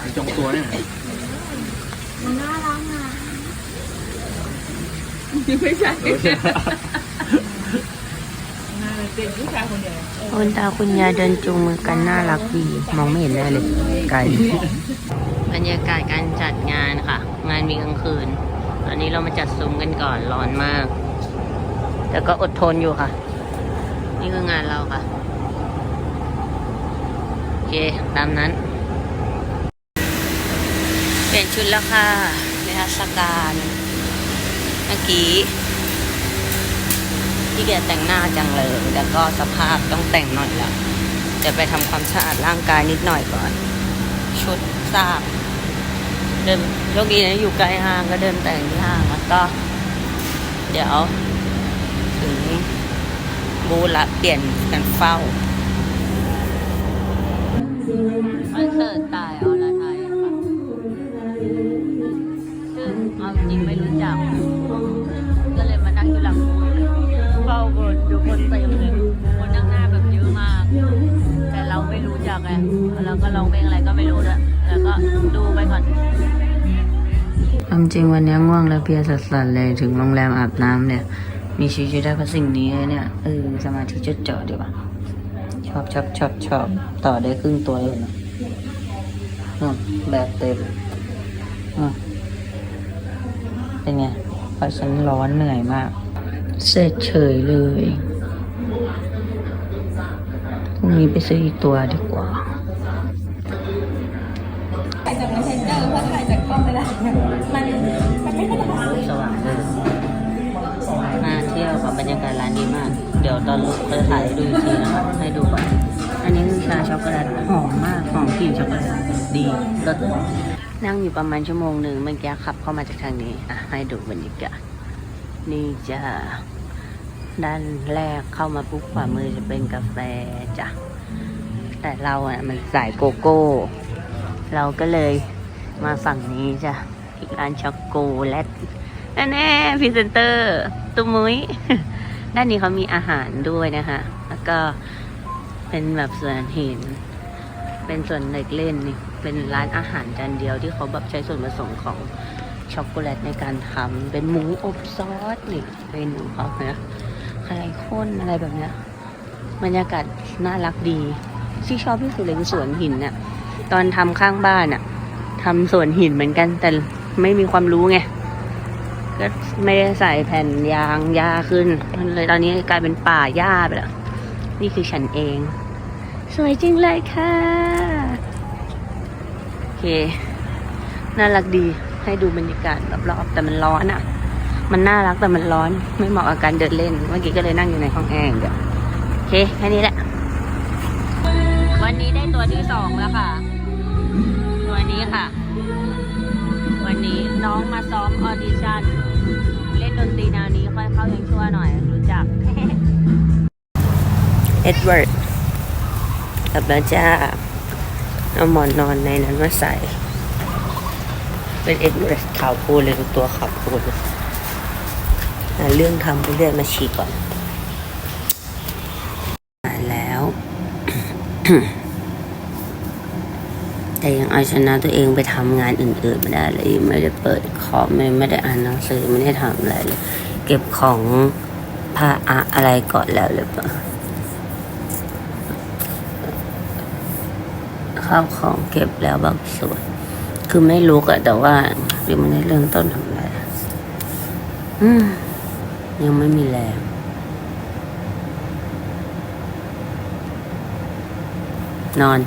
ไอ้จองตัวเนี่ยมันน่ารักอะไม่ใช่เออใช่น่าจะเป็นผู้ชายคนเดียวคุณตาคุณยายเดินจูงมือกันน่ารักดี มองไม่เห็นได้เลยไกลบรรยากาศการจัดงานค่ะ งานมีกลางคืน ตอนนี้เรามาจัดซุ้มกันก่อนร้อนมาก แต่ก็อดทนอยู่ค่ะ นี่คืองานเราค่ะ โอเค ตามนั้นเปลี่ยนชุดแล้วค่ะนเทรรศกาลเมื่อกี้ที่แกแต่งหน้าจังเลยแล้วก็สภาพต้องแต่งหน่อยละจะไปทำความสะอาดร่างกายนิดหน่อยก่อน ชุดซากเดินโชคดีนะอยู่ใกล้ห้างก็เดินแต่งที่ห้างแล้วก็ เดี๋ยว ถึงบูละเปลี่ยนกันเฝ้า จริงไม่รู้จัก ก็เลยมานั่งอยู่หลังบูธเฝ้าคนดูคนเต็มเลยคนนั่งหน้าแบบเยอะมาก แต่เราไม่รู้จักไงแล้วก็ร้องเพลงอะไรก็ไม่รู้ด้วยแล้วก็ดูไปก่อนความจริงวันนี้ง่วงแล้วเพียสัสๆเลยถึงโรงแรมอาบน้ำเนี่ย มีชีวิตอยู่ได้เพราะสิ่งนี้เนี่ยเออสมาธิจดจ่อดีว่ะชอบชอบชอบชอบต่อได้ครึ่งตัวเลยนะอืมแบบเต็มอืม เป็นไงเพราะฉันร้อนเหนื่อยมาก เสร็จเฉยเลยพรุ่งนี้ไปซื้ออีกตัวดีกว่าถ่ายจาก messenger เพราะถ่ายจากกล้องไม่ได้มันมันไม่ได้ถ่ายสว่างเลยน่าเที่ยวค่ะบรรยากาศร้านดีมาก เดี๋ยวตอนเราจะถ่ายให้ดูอีกทีนะคะให้ดูก่อนอันนี้คือชาช็อกโกแลตหอมมากหอมกลิ่นช็อกโกแลตดีรส นั่งอยู่ประมาณชั่วโมงหนึ่งเมื่อกี้ขับเข้ามาจากทางนี้ อะ ให้ดูบรรยากาศนี่จะด้านแรกเข้ามาปุ๊บขวามือจะเป็นกาแฟจ้ะ แต่เราอะมันสายโกโก้ เราก็เลยมาฝั่งนี้จ้ะที่ร้านช็อกโกแลตแน่ๆพรีเซนเตอร์ตุ้มมุ้ย ด้านนี้เขามีอาหารด้วยนะคะ แล้วก็เป็นแบบสวนหิน เป็นส่วนเด็กเล่นนี่ เป็นร้านอาหารจานเดียวที่เขาแบบใช้ส่วนผสมของช็อกโกแลตในการทำเป็นหมูอบซอสนี่เมนูเขาเนี่ยไข่ข้นอะไรแบบเนี้ยบรรยากาศน่ารักดีที่ชอบที่สุดเลยคือสวนหินน่ะตอนทำข้างบ้านอะทำสวนหินเหมือนกัน แต่ไม่มีความรู้ไงก็ไม่ได้ใส่แผ่นยางหญ้าขึ้นมันเลยตอนนี้กลายเป็นป่าหญ้าไปแล้วนี่คือฉันเอง สวยจริงเลยค่ะ น่ารักดีให้ดูบรรยากาศรอบๆแต่มันร้อนอะมันน่ารักแต่มันร้อน ไม่เหมาะกับการเดินเล่น เมื่อกี้ก็เลยนั่งอยู่ในห้องแอร์อย่างเดียวโอเคแค่นี้แหละ วันนี้ได้ตัวที่สองแล้วค่ะ ตัวนี้ค่ะ วันนี้น้องมาซ้อมออดิชั่นเล่นดนตรีแนวนี้ค่อยเข้ายังชั่วหน่อย รู้จักเอ็ดเวิร์ดกลับแล้วจ้า เอาหมอนนอนในนั้นมาใส่ เป็นเอ็ดเร์ดขาวพลนเลยตัวขาวพลนเลยหาเรื่องทำไปเรื่อยมาฉีกก่อนแล้ว แต่ยังเอาชนะตัวเองไปทำงานอื่นๆไม่ได้เลย ไม่ได้เปิดคอมไม่ไม่ได้อ่านหนังสือไม่ได้ทำอะไรเลย เก็บของผ้าอะอะไรก่อนแล้วเลยปะ ข้าวของเก็บแล้วบางส่วน คือไม่รู้อะแต่ว่ายังไม่ได้เรื่องต้นทำไรอืมยังไม่มีแรงนอน